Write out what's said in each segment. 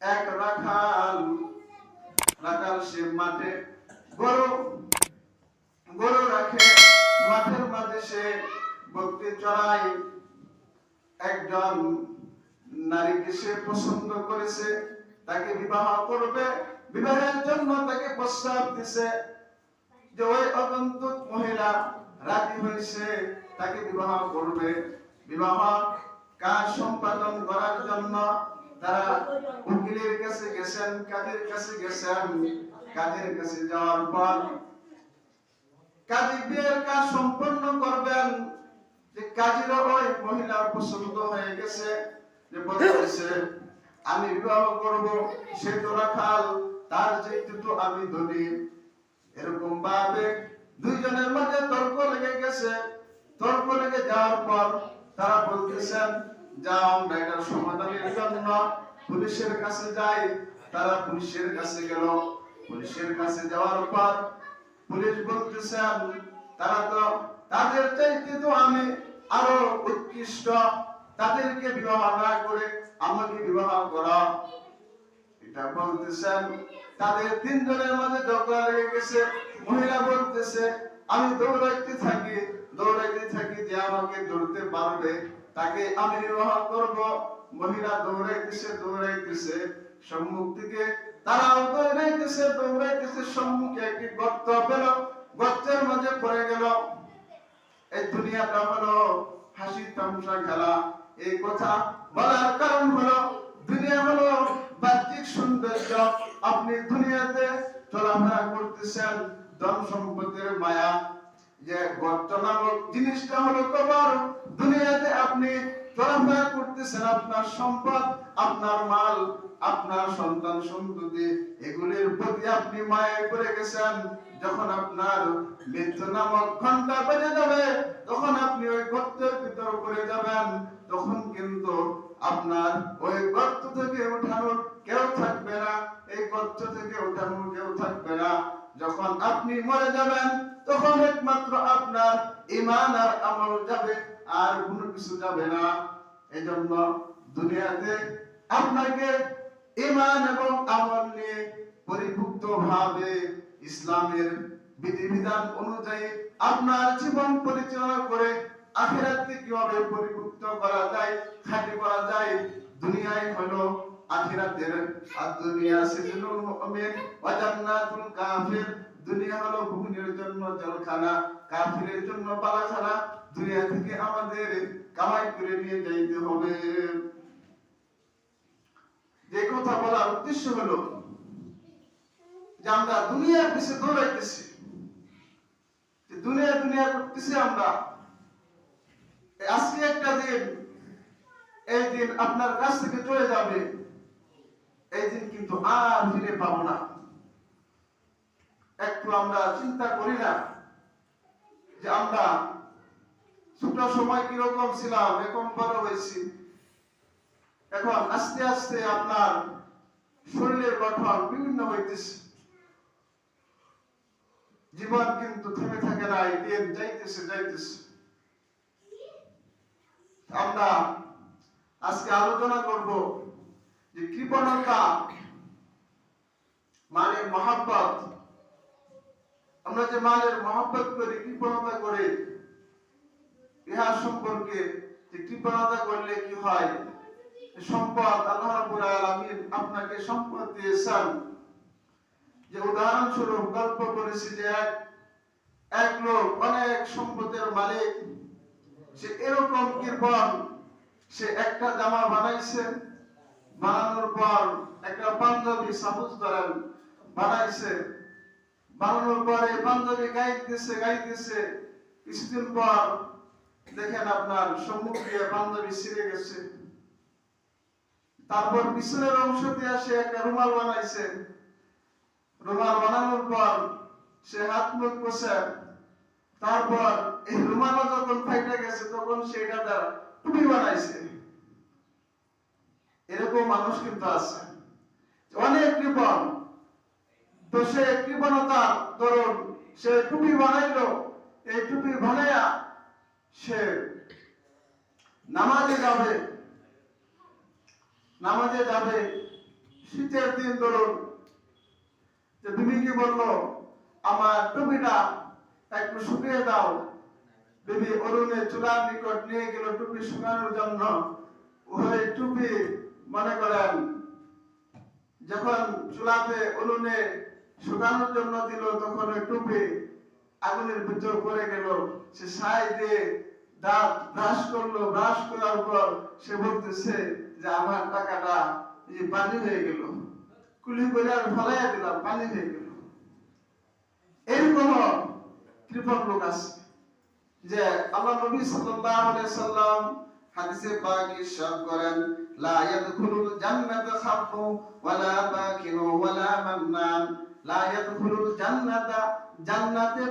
এক রাখাল রাখাল সে মাঠে, গরু গরু রাখে, মাঠের মাঝে সে বকরি চড়ায়। একজন নারীকে সে পছন্দ করেছে, তাকে বিবাহ করবে, বিবাহের জন্য তাকে প্রস্তাব দিছে যে ওই অগন্তুক মহিলা রাজি হয়েছে তাকে বিবাহ করবে। বিবাহ কাজ সম্পাদন করার জন্য তারা উকিলের কাছে গেছেন কাজের কাছে গেছেন? কাজের কাছে যাওয়ার পর কাজী বিয়ের কাজ সম্পন্ন করবেন। যে ওই মহিলার পছন্দ হয়ে গেছে, যে আমি বিবাহ করব, সে তো রাখাল, তার যেহেতু তো আমি ধনী। এরকম ভাবে দুইজনের মধ্যে তর্ক লেগে গেছে। তর্ক লেগে যাওয়ার পর তারা বলতেছেন যাও আমরা সমাধানের জন্য পুলিশের কাছে যাই। তারা পুলিশের কাছে গেল। পুলিশের কাছে যাওয়ার পর পুলিশ বলতেছেন তারা তো তাদের চাইতে তো আমি আরও উৎকৃষ্ট। তাদেরকে বিবাহ না করে আমাকে বিবাহ করা এটা বলতেছেন তাদের তিনজনের মাঝে ঝগড়া লেগে গেছে। মহিলা বলতেছে, আমি দৌড়াইতে থাকি দৌড়াইতে থাকি যে আমাকে ধরতে পারবে। তাকে আমি বিবাহ করব। মহিলা দৌড়াইতেছে দৌড়াইতেছে সম্মুখ থেকে তারাও দৌড়াইতেছে দৌড়াইতেছে, সম্মুখে একটি গর্ত পেল। গর্তের মাঝে পড়ে গেল। এই দুনিয়াটা হলো হাসি তামসা খেলা। এই কথা বলার কারণ হলো, দুনিয়া হলো বাহ্যিক সৌন্দর্য। আপনি দুনিয়াতে চলাফেরা করতেছেন ধন সম্পদের মায়া। যে গর্ত নামক জিনিসটা হলো কবর। দুনিয়াতে আপনি চলাফেরা করতেছেন, আপনার সম্পদ, আপনার মাল, আপনার সন্তান সন্ততি, এগুলির প্রতি আপনি মায়ায় পড়ে গেছেন। যখন আপনার মৃত্যু নামক ঘণ্টা বেজে যাবে, তখন আপনি ওই গর্তের ভিতর পড়ে যাবেন। তখন কিন্তু আপনার ওই গর্ত থেকে ওঠানোর কেউ থাকবে না, এই গর্ত থেকে ওঠানোর কেউ থাকবে না। যখন আপনি মরে যাবেন তখন একমাত্র আপনার ইমান আর আমল যাবে, আর কোনো কিছু যাবে না। এজন্য দুনিয়াতে আপনাকে ইমান এবং আমল নিয়ে পরিপুক্ত ভাবে ইসলামের বিধিবিধান অনুযায়ী আপনার জীবন পরিচালনা করে আখিরাতকে কীভাবে পরিপুক্ত করা যায়, খাঁটি করা যায় দুনিয়ায় হলো আখিরাতের। আর দুনিয়া সিজনুল মুমিন ওয়া জান্নাতুল কাফির দুনিয়া হলো ভূমির জন্য জলখানা, কাফিরের জন্য পালাখানা দুনিয়া থেকে আমাদের কামাই করে নিয়ে যাইতে হবে। যে কথা বলার উদ্দেশ্য হলো যে আমরা দুনিয়ার পিছে দৌড়াইতেছি। দুনিয়া দুনিয়া করতেছি আমরা। আজকে একটা দিন, এই দিন আপনার কাছ থেকে চলে যাবে। এই দিন কিন্তু আর ফিরে পাবো না। একটু আমরা চিন্তা করি না যে আমরা ছোট সময় কীরকম ছিলাম, এখন বড় হয়েছি। এখন আস্তে আস্তে আপনার শরীরের গঠন বিভিন্ন হইতেছে। জীবন কিন্তু থেমে থাকে না, এই দিন যাইতেছে যাইতেছে। আমরা আজকে আলোচনা করব যে কৃপণতা মানে মহাব্বত। আমরা যে মালের মহাব্বত করি, কৃপণতা করে, ইহা সম্পর্কে কৃপণতা করলে কি হয়? সম্পদ আল্লাহ আপনাকে সম্পদ দিয়েছেন। যে উদাহরণস্বরূপ গল্প করেছি যে এক এক লোক অনেক সম্পদের মালিক। সে এরকম কৃপণ, সে একটা জামা বানাইছে, বানানোর পর একটা পাঞ্জাবি সাপোজ ধরেন, বানাইছে। বানানোর পরে পাঞ্জাবি গাইতেছে গাইতেছে। কিছুদিন পর দেখেন আপনার সম্মুখ দিয়ে পাঞ্জাবি ছিঁড়ে গেছে। তারপর পিছনের অংশ দিয়ে সে একটা রুমাল বানাইছে। রুমাল বানানোর পর সে হাত মুখ পোষে তারপর এই রুমাল যখন ফাইটে গেছে, তখন সে এটা দ্বারা টুপি বানাইছে। এরকম মানুষ কিন্তু আছে অনেক কৃপণ তো সে কৃপণতা ধরুন সে টুপি বানাইলো। এই টুপি বানাইয়া সে নামাজে যাবে। নামাজে যাবে। শীতের দিন ধরুন। যে তুমি কি বলল, আমার টুপিটা একটু শুকিয়ে দাও। বিবি অরুণের চুলার নিকট নিয়ে গেল টুপি শুকানোর জন্য। ওই টুপি মনে করেন, যখন চুলাতে উনুনে শুকানোর জন্য দিল, তখন ওই টুপি আগুনের ভিতর পড়ে গেল। সে সাই দিয়ে দাঁত ব্রাশ করল, ব্রাশ করার পর সে বলতেছে যে, আমার টাকাটা এই পানি হয়ে গেল। কুলি করে আর ফলাইয়া দিলাম পানি হয়ে গেল। এরকম কৃপক লোক আছে যে আল্লাহ নবী সাল্লাল্লাহু আলাইহি সাল্লাম হাদিসে পাক ইরশাদ করেন, লা ইয়াদখুলুল জান্নাতা খাফু ওয়ালা বাকিনু ওয়ালা মান্নান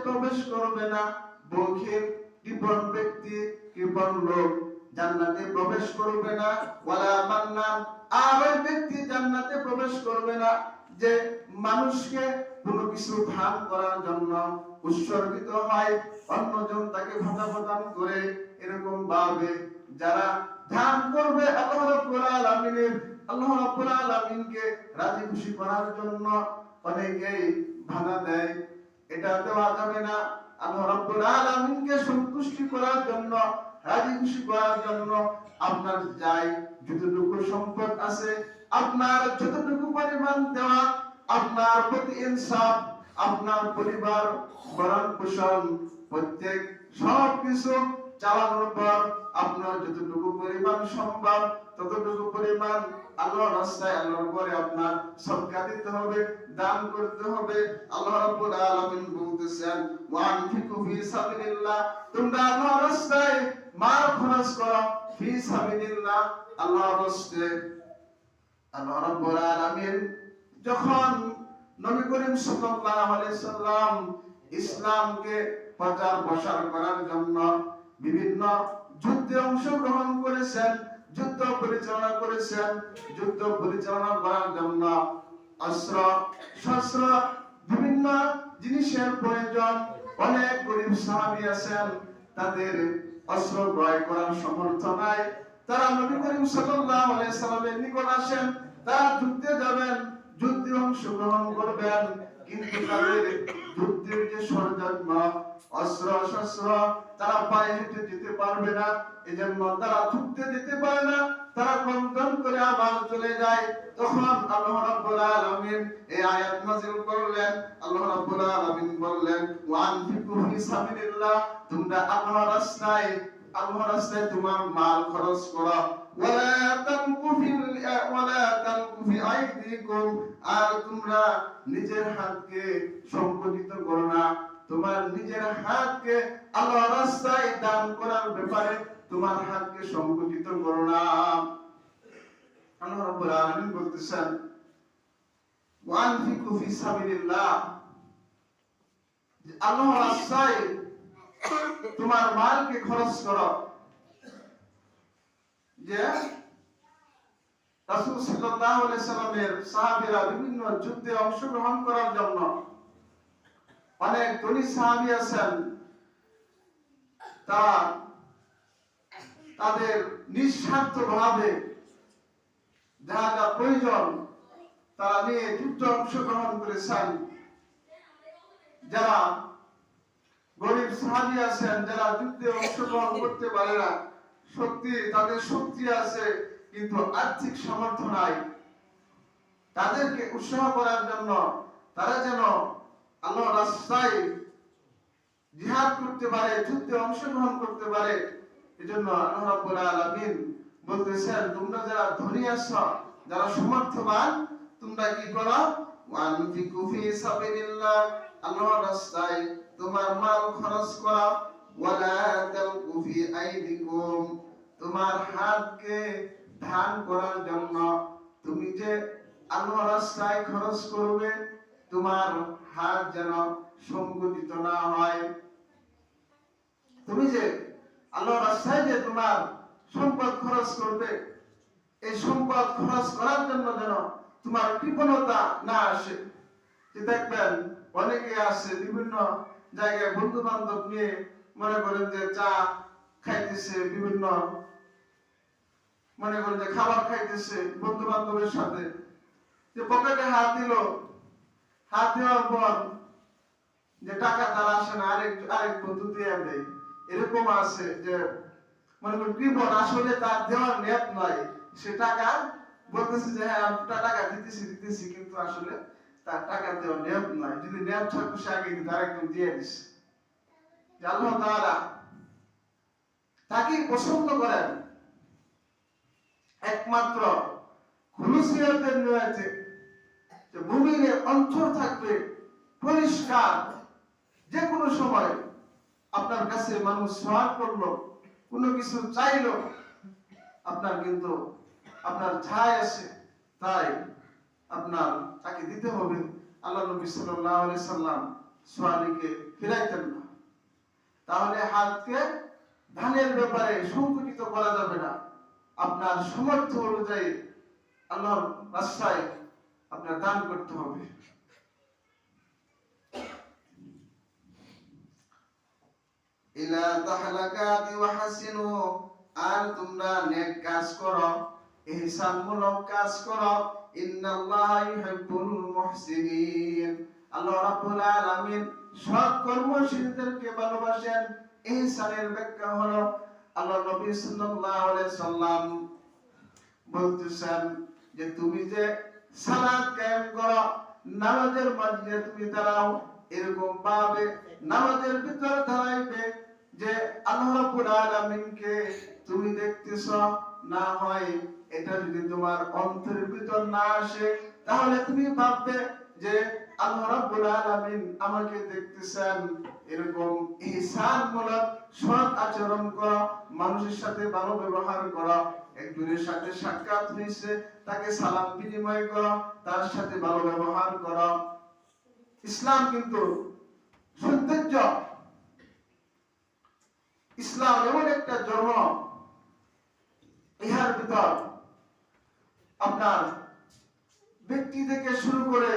প্রবেশ করবে না। ব্যক্তি লোক জান্নাতে প্রবেশ করবে না। মান্নান, আর ওই ব্যক্তি জান্নাতে প্রবেশ করবে না যে মানুষকে কিছু করার জন্য উৎসর্গিত হয়, অন্যজন তাকে প্রদান করে এরকম ভাবে যারা ধ্যান করবে আল্লাহ রাব্বুল আলামিনের, আল্লাহ রাব্বুল আলামিনকে রাজি খুশি করার জন্য অনেকেই ভাঙা দেয়। এটা দেওয়া যাবে না। করার জন্য রাজি খুশি করার জন্য আপনার যাই যতটুকু সম্পদ আছে, আপনার যতটুকু পরিমাণ দেওয়া, আপনার প্রতি ইনসাফ, আপনার পরিবার ভরণ পোষণ, প্রত্যেক সব কিছু চালানোর পর আপনার যতটুকু পরিমাণ সম্ভব ততটুকু পরিমাণ আল্লাহর রাস্তায় আল্লাহর পরে আপনার সদকা দিতে হবে, দান করতে হবে। আল্লাহ রাব্বুল আলামিন বলতেছেন ওয়ান ফিকু ফি সাবিলিল্লাহ। তোমরা আল্লাহর রাস্তায় মাল খরচ করো ফি সাবিলিল্লাহ। আল্লাহর রাস্তায় আল্লাহ রাব্বুল আলামিন যখন নবী করিম সাল্লাল্লাহু আলাইহি সাল্লাম ইসলামকে প্রচার প্রসার করার জন্য বিভিন্ন যুদ্ধে অংশগ্রহণ করেছেন যুদ্ধ পরিচালনা করেছেন, যুদ্ধ পরিচালনা করার জন্য অস্ত্র, শস্ত্র, বিভিন্ন জিনিসের প্রয়োজন, অনেক গরিব সাহাবী আছেন, তাদের অস্ত্র ক্রয় করার সামর্থ্য নাই। তারা নবী করিম সাল্লাল্লাহু আলাইহি নিকট আসেন, তারা যুদ্ধে যাবেন, যুদ্ধে অংশগ্রহণ করবেন, কিন্তু তাদের যুদ্ধের যে সরঞ্জাম অস্ত্র শস্ত্র তারা পায়ে হেঁটে পারবে না। এজন্য তারা যুদ্ধে যেতে পারে না। তারা কন্দন করে আবার চলে যায়। তখন আল্লাহ রাব্বুল আলামিন এই আয়াত নাযিল করলেন। আল্লাহ রাব্বুল আলামিন বললেন ওয়ান ফিকু ফি সাবিলিল্লাহ, তোমরা আল্লাহর রাস্তায় আল্লাহর রাস্তায় তোমার মাল খরচ করো। ওয়ালা তানকু ফিল, ওয়ালা তানকু ফি আইদিকুম, আর তোমরা নিজের হাতকে সংকুচিত করো না। তোমার নিজের হাতকে আল্লাহর রাস্তায় দান করার ব্যাপারে তোমার হাতকে সংকুচিত করো না। আল্লাহ রাব্বুল আলামিন বলতেছেন, ওয়ানফিকু ফি সাবিলিল্লাহ। যে আল্লাহর রাস্তায় তোমার মালকে খরচ করো। যে রাসূল সাল্লাল্লাহু আলাইহি সাল্লামের সাহাবীরা বিভিন্ন যুদ্ধে অংশগ্রহণ করার জন্য অনেক ধনী সাহাবী আছেন। তারা তাদের নিঃস্বার্থ ভাবে যাহা যা প্রয়োজন, তারা নিয়ে অংশগ্রহণ করেছেন। যারা গরিব সাহাবী আছেন, যারা যুদ্ধে অংশগ্রহণ করতে পারে না শক্তি তাদের শক্তি আছে, কিন্তু আর্থিক সামর্থ্য নাই। তাদেরকে উৎসাহ করার জন্য তারা যেন আল্লাহ রাস্তায় জিহাদ করতে পারে, যুদ্ধে অংশগ্রহণ করতে পারে। এজন্য আল্লাহ রাব্বুল আলামিন বলতেছেন, তোমরা যারা ধনী আছো, যারা তোমরা কি করো? ওয়ানফিকু ফি সাবিলিল্লাহ রাস্তায় তোমার মাল খরচ করো। ওয়ালা তালকু ফি আইদিকুম তোমার হাতকে ধান করার জন্য। তুমি যে আল্লাহর রাস্তায় খরচ করবে তোমার হাত যেন সংকুচিত না হয়। তুমি যে আল্লাহর রাস্তায় যে তোমার সম্পদ খরচ করবে, এই সম্পদ খরচ করার জন্য যেন তোমার কৃপণতা না আসে। দেখবেন, অনেকে আছে বিভিন্ন জায়গায় বন্ধু বান্ধব নিয়ে মনে করেন যে চা খাইতেছে, বিভিন্ন মনে করেন যে খাবার খাইতেছে বন্ধু বান্ধবের সাথে। যে পকেটে হাত দিল হাত দেওয়ার পর যে টাকা তার আসে না, আরেক আরেক বন্ধু দিয়ে দেয়। এরকম আছে যে, মনে করেন কৃপণ আসলে তার দেওয়ার নেপ নয়। সে টাকা বলতেছে যে হ্যাঁ আমি টাকা দিতেছি দিতেছি, কিন্তু আসলে তার টাকা দেওয়ার নেপ নয়। যদি নেপ থাকতো সে আগে কিন্তু আরেকজন দিয়ে দিছে। আল্লাহ তাআলা তাকেই পছন্দ করেন। একমাত্র খুলুসিয়াতের নিয়তে যে মুমিনের অন্তর থাকবে পরিষ্কার। যে কোনো সময় আপনার কাছে মানুষ সহায় করল, কোনো কিছু চাইলো, আপনার কিন্তু আপনার ছায় আছে, তাই আপনার তাকে দিতে হবে। আল্লাহ নবী আলাইহি সাল্লাম সোয়ালিকে ফিরাইতেন না। তাহলে হাতকে ধানের ব্যাপারে সংকুচিত করা যাবে না। আপনার সামর্থ্য অনুযায়ী আল্লাহর রাস্তায় আপনার দান করতে হবে। ইলা তাহলাকাতি ওয়া আর তোমরা নেক কাজ করো, ইহসানমূলক কাজ করো। ইন্নাল্লাহা ইউহিব্বুল মুহসিনিন। আল্লাহ রাব্বুল আলামিন সৎ কর্মশীলদেরকে ভালোবাসেন। ইহসানের ব্যাখ্যা হলো, আল্লাহ নবী সাল্লাল্লাহু আলাইহি সাল্লাম বলতেছেন যে, তুমি যে সালাত কায়েম নামাজের মাঝে তুমি দাঁড়াও, এরকম ভাবে নামাজের ভিতরে দাঁড়াইবে যে তুমি দেখতেছ, না হয় এটা যদি তোমার অন্তরের ভিতর না আসে, তাহলে তুমি ভাববে যে আমাকে দেখতেছেন এরকম সৎ আচরণ করা, মানুষের সাথে ভালো ব্যবহার করা একজনের সাথে সাক্ষাৎ হয়েছে, তাকে সালাম বিনিময় করা, তার সাথে ভালো ব্যবহার করা। ইসলাম কিন্তু সৌন্দর্য। ইসলাম এমন একটা ধর্ম, ইহার ভিতর আপনার ব্যক্তি থেকে শুরু করে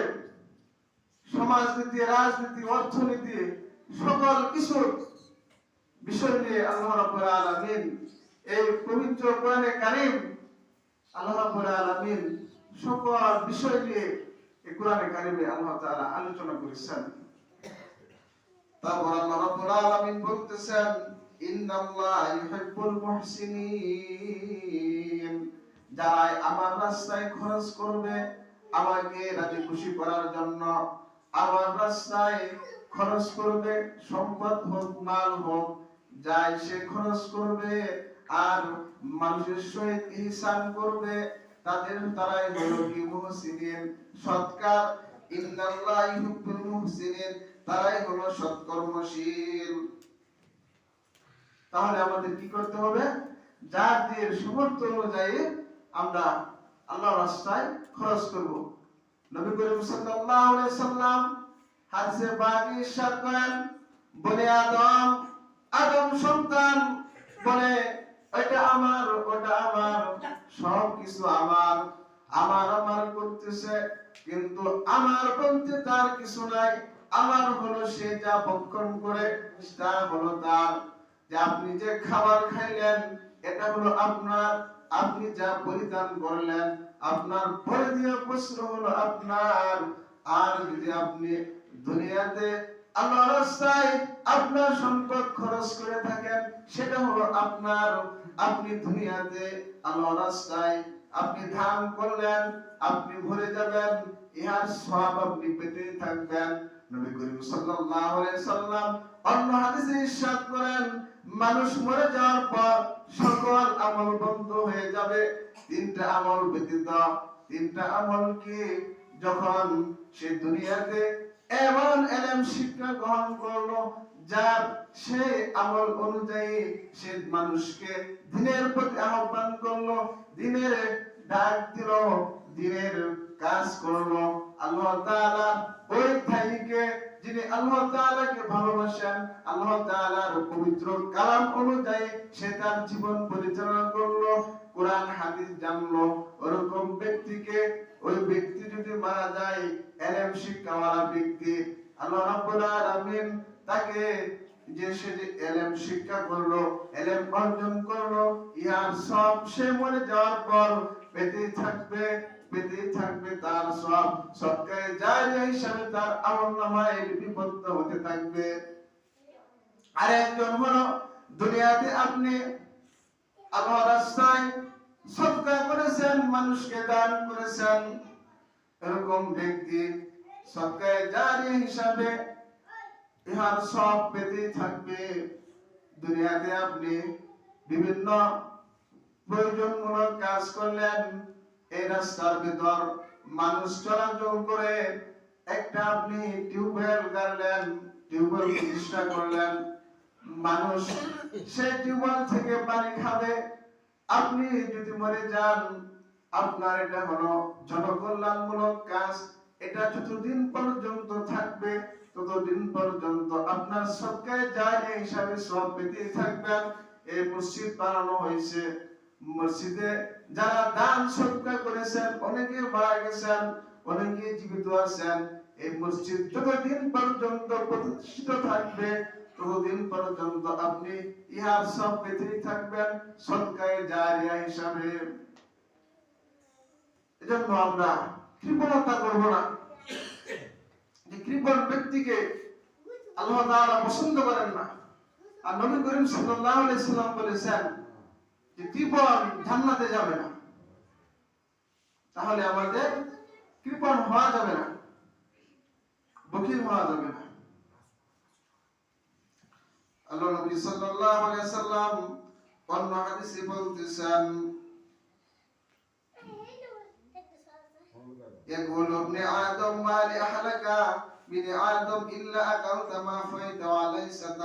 সমাজনীতি, রাজনীতি, অর্থনীতি, সকল কিছু বিষয় নিয়ে আল্লাহ রাব্বুল এই পবিত্র কোরআনে কারীম আল্লাহ রাব্বুল সকল বিষয় নিয়ে এই কোরআনে কারীমে আল্লাহ তাআলা আলোচনা করেছেন। তারপর আল্লাহ রাব্বুল আলামিন বলতেছেন যারা আমার রাস্তায় খরচ করবে, আমাকে রাজি খুশি করার জন্য আমার রাস্তায় খরচ করবে সম্পদ হোক, মাল হোক, যাই সে খরচ করবে, আর মানুষের সহিত করবে, তাদের হলো কি মুহসিনিন সৎকার। তারাই হলো সৎকর্মশীল। তাহলে আমাদের কি করতে হবে? যার দিয়ে সমর্থ অনুযায়ী আমরা আল্লাহ রাস্তায় খরচ করব। নবী করিম সাল্লাল্লাহু আলাইহি সাল্লাম হাদিসে ইরশাদ করেন বলে আদম আদম সন্তান, বলে এটা আমার ওটা আমার সব কিছু আমার আমার আমার করতেছে, কিন্তু আমার বলতে তার কিছু নাই, আমার হলো সে যা ভক্ষণ করে তা হলো তার, যে আপনি যে খাবার খাইলেন, এটা হলো আপনার, আপনি যা পরিধান করলেন আপনার পরিধেয় বস্ত্র হলো আপনার। আর যদি আপনি দুনিয়াতে আল্লাহ রাস্তায় আপনার সম্পদ খরচ করে থাকেন, সেটা হলো আপনার। আপনি দুনিয়াতে আল্লাহ রাস্তায় আপনি ধান করলেন, আপনি ভরে যাবেন, ইহার সব আপনি পেতে থাকবেন। নবী করিম সাল্লাল্লাহু আলাইহি সাল্লাম অন্য হাদিসে ইরশাদ করেন, মানুষ মরে যাওয়ার পর সকল আমল বন্ধ হয়ে যাবে। তিনটা আমল ব্যতীত তিনটা আমল কি? যখন সে দুনিয়াতে এমন এলেম শিক্ষা গ্রহণ করল, যার সে আমল অনুযায়ী সে মানুষকে দিনের প্রতি আহ্বান করল, দিনের ডাক দিল, দিনের কাজ করল। আল্লাহ তাআলা ওই ভাইকে, যিনি আল্লাহ তাআলাকে ভালোবাসেন, আল্লাহ তাআলার পবিত্র কালাম অনুযায়ী সে তার জীবন পরিচালনা করল। কোরআন, হাদিস জানলো, ওরকম ব্যক্তিকে ওই ব্যক্তি যদি মারা যায়, এলেম শিক্ষাওয়ালা ব্যক্তি, আল্লাহ রাব্বুল আলামিন তাকে যে সে যে এলেম শিক্ষা করল, এলেম অর্জন করল, ইহার সব সে মরে যাওয়ার পর পেতে থাকবে পেতে থাকবে তার সব। সৎকারে জারিয়া হিসাবে তার আমল নামায় লিপিবদ্ধ হতে থাকবে। আর একজন হলো, দুনিয়াতে আপনি আল্লাহ রাস্তায় সৎকার করেছেন, মানুষকে দান করেছেন। এরকম ব্যক্তি সৎকারে জারি হিসাবে ইহার সব পেতে থাকবে। দুনিয়াতে আপনি বিভিন্ন প্রয়োজনমূলক কাজ করলেন, এই রাস্তার ভিতর মানুষ চলাচল করে, একটা আপনি টিউবওয়েল গাড়লেন, টিউবওয়েল প্রতিষ্ঠা করলেন। মানুষ সেই টিউবওয়েল থেকে পানি খাবে। আপনি যদি মরে যান, আপনার এটা হলো জনকল্যাণমূলক কাজ। এটা যতদিন পর্যন্ত থাকবে, ততদিন পর্যন্ত আপনার সবকে জায়গা হিসাবে সব পেতে থাকবেন এই মসজিদ বানানো হয়েছে। মসজিদে যারা দান সৎকা করেছেন অনেকে মারা গেছেন অনেকে জীবিত আছেন। এই মসজিদ যতদিন পর্যন্ত প্রতিষ্ঠিত থাকবে ততদিন পর্যন্ত আপনি ইহার সব পেতেই থাকবেন সৎকায় জারিয়া হিসাবে। এজন্য আমরা কৃপণতা করব না। যে কৃপণ ব্যক্তিকে আল্লাহ তাআলা পছন্দ করেন না। আর নবী করিম সাল্লাল্লাহু আলাইহি সাল্লাম বলেছেন যে কৃপণ জান্নাতে যাবে না। তাহলে আমাদের কৃপণ হওয়া যাবে না, বকিল হওয়া যাবে না। আল্লাহ নবী সাল্লাল্লাহু আলাইহি সাল্লাম অন্য হাদিসে বলতেছেন يقول ابن آدم ما لأهلك من آدم إلا أكلت ما فيت وليست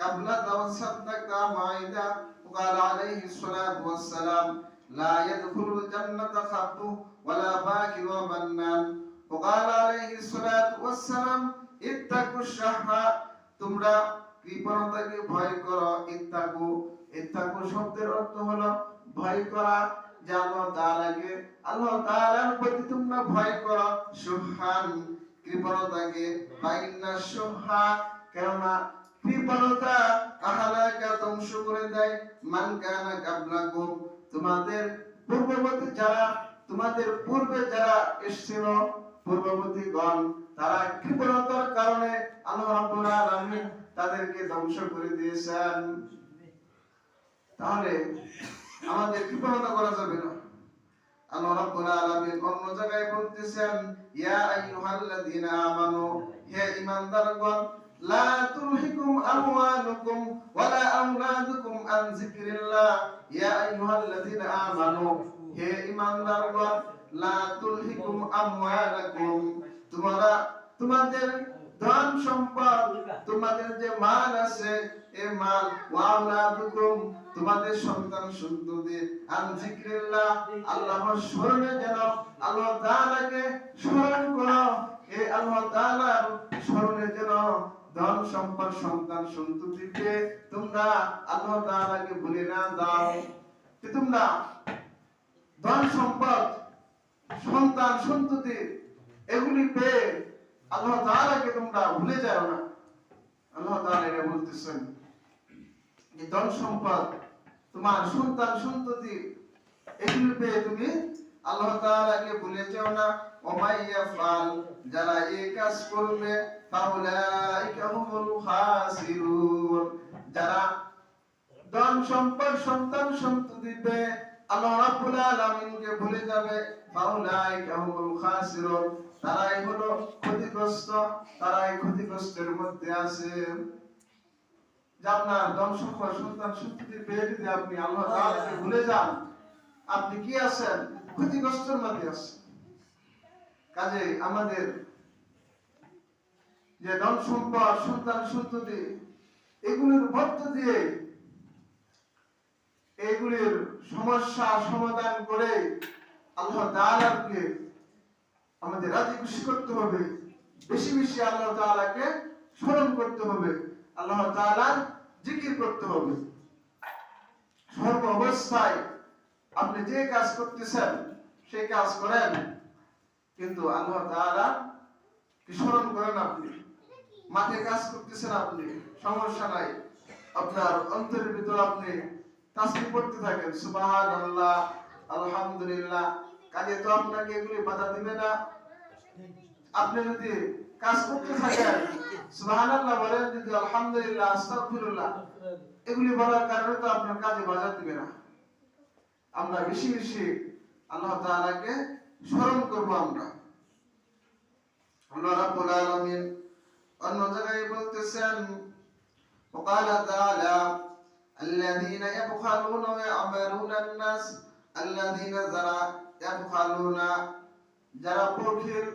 قبلت وصدقت معيدا وقال عليه الصلاة والسلام لا يدخل الجنة خط ولا باكر ومنان وقال عليه الصلاة والسلام اتقوا الشح তোমরা কৃপণতাকে ভয় করো শব্দের অর্থ হলো ভয় করা আল্লাহ তাআলাকে, আল্লাহ তাআলার প্রতি তোমরা ভয় করো। সুহান কৃপণতাকে সুহা কেননা কৃপণতা আহালাকা ধ্বংস করে দেয়। মান কানা কাবলাকুম। তোমাদের পূর্ববর্তী যারা, তোমাদের পূর্বে যারা এসেছিল পূর্ববর্তী গণ, তারা কৃপণতার কারণে আল্লাহ রাব্বুল আলামিন তাদেরকে ধ্বংস করে দিয়েছেন। তাহলে আমাদের কৃপণতা করা যাবে না। আল্লাহ রাব্বুল আলামিন অন্য জায়গায় বলতেছেন, ইয়া আমানু, হে ঈমানদারগণ, লা তোমাদের ধন সম্পদ, তোমাদের যে মাল আছে, এ মাল ওয়াউলাদুকুম তোমাদের সন্তান সন্ততি আন আল্লাহর স্মরণে যেন আল্লাহ তাআলাকে স্মরণ করো। এ আল্লাহ তাআলার স্মরণে যেন ধন সম্পদ, সন্তান সন্ততিকে তোমরা আল্লাহ তাআলাকে ভুলে না দাও তোমরা ধন সম্পদ সন্তান, সন্ততি, এগুলি পেয়ে আল্লাহ তাআলাকে তোমরা ভুলে যাও না। আল্লাহ তাআলা এটা বলতেছেন যে ধন সম্পদ, তোমার সন্তান, সন্ততি, এগুলি পেয়ে তুমি আল্লাহ তাআলাকে ভুলে যাও না। ওমাইয়া ফাল যারা এই কাজ করবে, ফাউলাইকা হুমুল খাসিরুন। যারা ধন, সম্পদ, সন্তান, সন্ততি পেয়ে আল্লাহ ভুলে যাবে তারাই হলো ক্ষতিগ্রস্ত, তারাই ক্ষতিগ্রস্তের মধ্যে আছে। সন্তান যদি আপনি আল্লাহ ভুলে যান, আপনি কি আছেন? ক্ষতিগ্রস্তের মধ্যে আছেন। কাজে আমাদের যে ধন সম্পদ, সন্তান সন্ততি এগুলির মধ্য দিয়ে এগুলির সমস্যা সমাধান করে আল্লাহ তাআলাকে আমাদের রাজি খুশি করতে হবে। বেশি বেশি আল্লাহ তাআলাকে স্মরণ করতে হবে। আল্লাহ তাআলার জিকির করতে হবে। সর্ব অবস্থায় আপনি যে কাজ করতেছেন, সেই কাজ করেন। কিন্তু আল্লাহ তাআলা কি স্মরণ করেন আপনি? মাঠে কাজ করতেছেন আপনি, সমস্যা নাই। আপনার অন্তরের ভিতর আপনি তাসবিহ পড়তে থাকেন সুবহানাল্লাহ আলহামদুলিল্লাহ কাজে তো আপনাকে এগুলি বাধা দিবে না আপনি যদি কাজ করতে থাকেন সুবহানাল্লাহ বলেন যদি আলহামদুলিল্লাহ আস্তাগফিরুল্লাহ এগুলি বলার কারণে তো আপনার কাজে বাধা দিবে না আমরা বেশি বেশি আল্লাহ তাআলাকে স্মরণ করব আমরা আল্লাহ রাব্বুল আলামিন অন্য জায়গায় বলতেছেন وقال تعالى الذين يبخلون ويعمرون الناس الذين যারা يبخلون যারা বখিল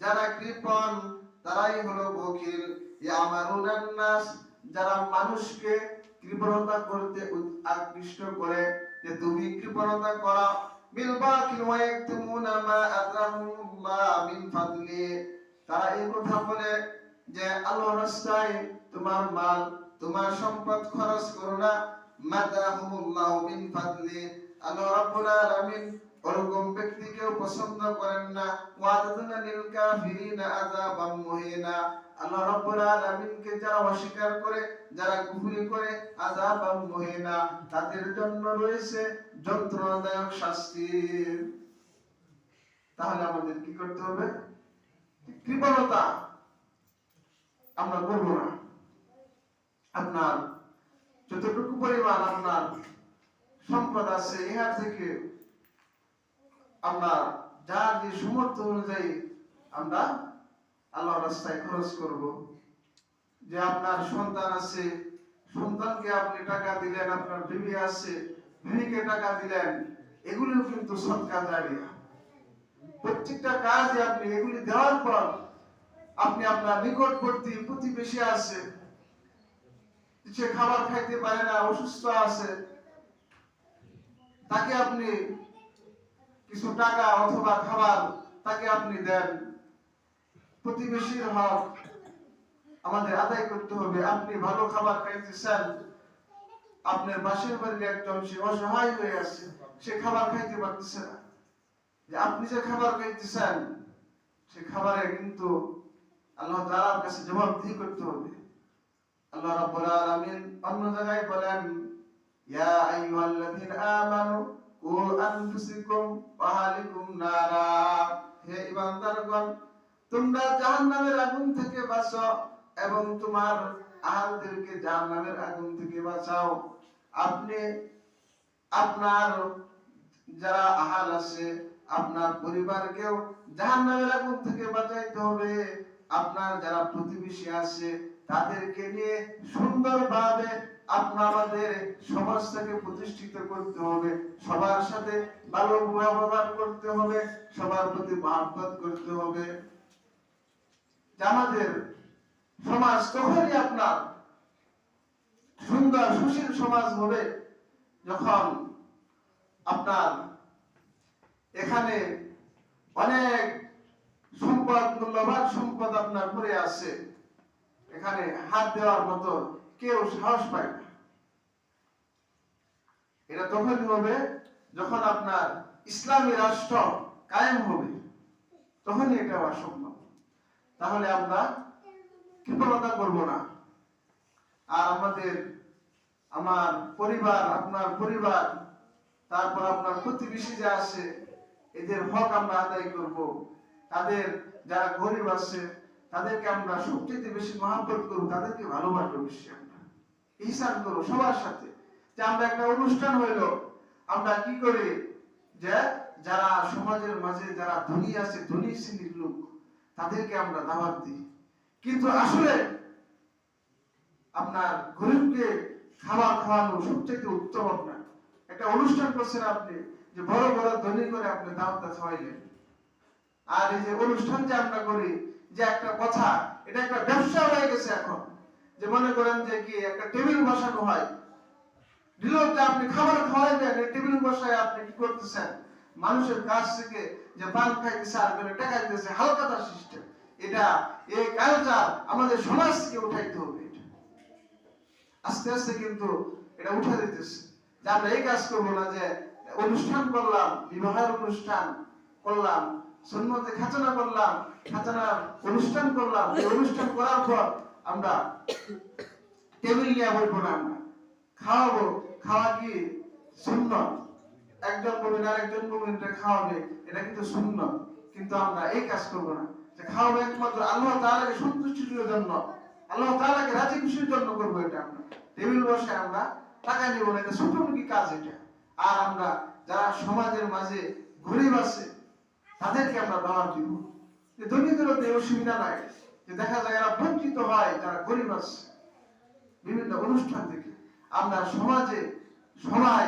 যারা কৃপণ তারাই হলো বখিল ইয়ামারুন الناس যারা মানুষকে কৃপণতা করতে উদ- আকৃষ্ট করে যে তুমি কৃপণতা করা বিল বাকিল ওয়া ইয়াকতুমুনা মা আতাহুমুল্লাহ মিন ফাদলি তারা এই কথা বলে যে আল্লাহর রাস্তায় তোমার মাল তোমার সম্পদ খরচ করো না মাদাহুমুল্লাহ মিন ফাদলি। আল্লাহ রাব্বুল আলামিন ওরকম পছন্দ করেন না। লিল কাফিরিনা আযাবাম মুহিনা। আল্লাহ রাব্বুল আলামিনকে যারা অস্বীকার করে, যারা কুফরি করে, আযাবাম মুহিনা, তাদের জন্য রয়েছে যন্ত্রণাদায়ক শাস্তি। তাহলে আমাদের কি করতে হবে? কৃপণতা। আমরা করব না। আপনার যতটুকু পরিমাণ আপনার সম্পদ আছে, ইহার থেকে আমরা যার যে সমর্থ অনুযায়ী আমরা আল্লাহ রাস্তায় খরচ করব। যে আপনার সন্তান আছে, সন্তানকে আপনি টাকা দিলেন, আপনার বিবি আছে, বিবিকে টাকা দিলেন এগুলিও কিন্তু সৎকার জারিয়া। প্রত্যেকটা কাজে আপনি এগুলি দেওয়ার পর আপনি আপনার নিকটবর্তী প্রতিবেশী আছে সে খাবার খাইতে পারে না, অসুস্থ আছে, তাকে আপনি কিছু টাকা অথবা খাবার তাকে আপনি দেন। প্রতিবেশীর হক আমাদের আদায় করতে হবে। আপনি ভালো খাবার খাইতেছেন, আপনার পাশের বাড়ির একজন সে অসহায় হয়ে আছে, সে খাবার খাইতে পারতেছে না। যে আপনি যে খাবার খাইতেছেন, সে খাবারে কিন্তু আল্লাহ তাআলার কাছে জবাবদিহি করতে হবে। আল্লাহ রাব্বুল আলামিন অন্য জায়গায় বলেন, ইয়া আইয়ুহাল্লাযীনা আমানু কু আনফুসাকুম ওয়া আহলিকুম নারা। হে ঈমানদারগণ, তোমরা জাহান্নামের আগুন থেকে বাঁচো এবং তোমার আহালদেরকে জাহান্নামের আগুন থেকে বাঁচাও। আপনি, আপনার যারা আহাল আছে, আপনার পরিবারকেও জাহান্নামের আগুন থেকে বাঁচাইতে হবে। আপনার যারা প্রতিবেশী আছে তাদেরকে নিয়ে সুন্দরভাবে আপনাদের সমাজটাকে প্রতিষ্ঠিত করতে হবে। সবার সাথে ভালো ব্যবহার করতে হবে, সবার প্রতি মহাব্বত করতে হবে। আমাদের সমাজ তখনই আপনার সুন্দর, সুশীল সমাজ হবে যখন আপনার এখানে অনেক সম্পদ, মূল্যবান সম্পদ আপনার পড়ে আছে এখানে হাত দেওয়ার মতো কেউ সাহস পায় না। এটা তখনই হবে যখন আপনার ইসলামী রাষ্ট্র কায়েম হবে। তখনই এটা হওয়া সম্ভব। তাহলে আমরা কৃপণতা করব না। আর আমাদের, আমার পরিবার, আপনার পরিবার, তারপর আপনার প্রতিবেশী যে আছে, এদের হক আমরা আদায় করব। তাদের যারা গরিব আছে তাদেরকে আমরা সবচেয়ে বেশি মহাব্বত করব, তাদেরকে ভালোবাসবো বেশি আমরা। ইহসান করব সবার সাথে। যে আমরা একটা অনুষ্ঠান হইল, আমরা কি করি? যে যারা সমাজের মাঝে যারা ধনী আছে, ধনী শ্রেণির লোক, তাদেরকে আমরা দাওয়াত দিই। কিন্তু আসলে আপনার গরিবকে খাবার খাওয়ানো সবচেয়ে উত্তম আপনার। একটা অনুষ্ঠান করছেন আপনি, যে বড় বড় ধনী করে আপনি দাওয়াতটা খাওয়াইলেন আর এই যে অনুষ্ঠান যে আমরা করি যে একটা কথা, এটা একটা ব্যবসা হয়ে গেছে এখন। যে মনে করেন যে কি, একটা টেবিল বসানো হয়। ডিলোতে আপনি খাবার খাওয়াইবেন এই টেবিল বসায় আপনি কি করতেছেন? মানুষের কাছ থেকে যে পান খাইতেছে, আর করে টাকা দিতেছে হালকাতা সিস্টেম এটা এই কালচার আমাদের সমাজকে উঠাইতে হবে আস্তে আস্তে কিন্তু এটা উঠে দিতেছে যে আমরা এই কাজ করব না, যে অনুষ্ঠান করলাম, বিবাহের অনুষ্ঠান করলাম সুন্নতে খাজনা করলাম খাজনার অনুষ্ঠান করলাম, এই অনুষ্ঠান করার পর আমরা টেবিল নিয়ে বলব না আমরা। খাওয়াবো, খাওয়া কি সুন্নত? একজন মুমিন আর একজন মুমিনকে খাওয়াবে, এটা কিন্তু শূন্য কিন্তু আমরা এই কাজ করব না। যে খাওয়াবে একমাত্র আল্লাহ তাআলাকে সন্তুষ্টির জন্য, আল্লাহ তাআলাকে রাজি খুশির জন্য করব এটা আমরা। টেবিল বসে আমরা টাকা নিব না, এটা ছোটমুখী কাজ এটা। আর আমরা যারা সমাজের মাঝে গরিব আছে তাদেরকে আমরা দাওয়াত দিব। যে ধনীদের এই অসুবিধা নাই, যে দেখা যায় এরা বঞ্চিত হয় যারা গরিব আছে। বিভিন্ন অনুষ্ঠান থেকে আমরা সমাজে সবাই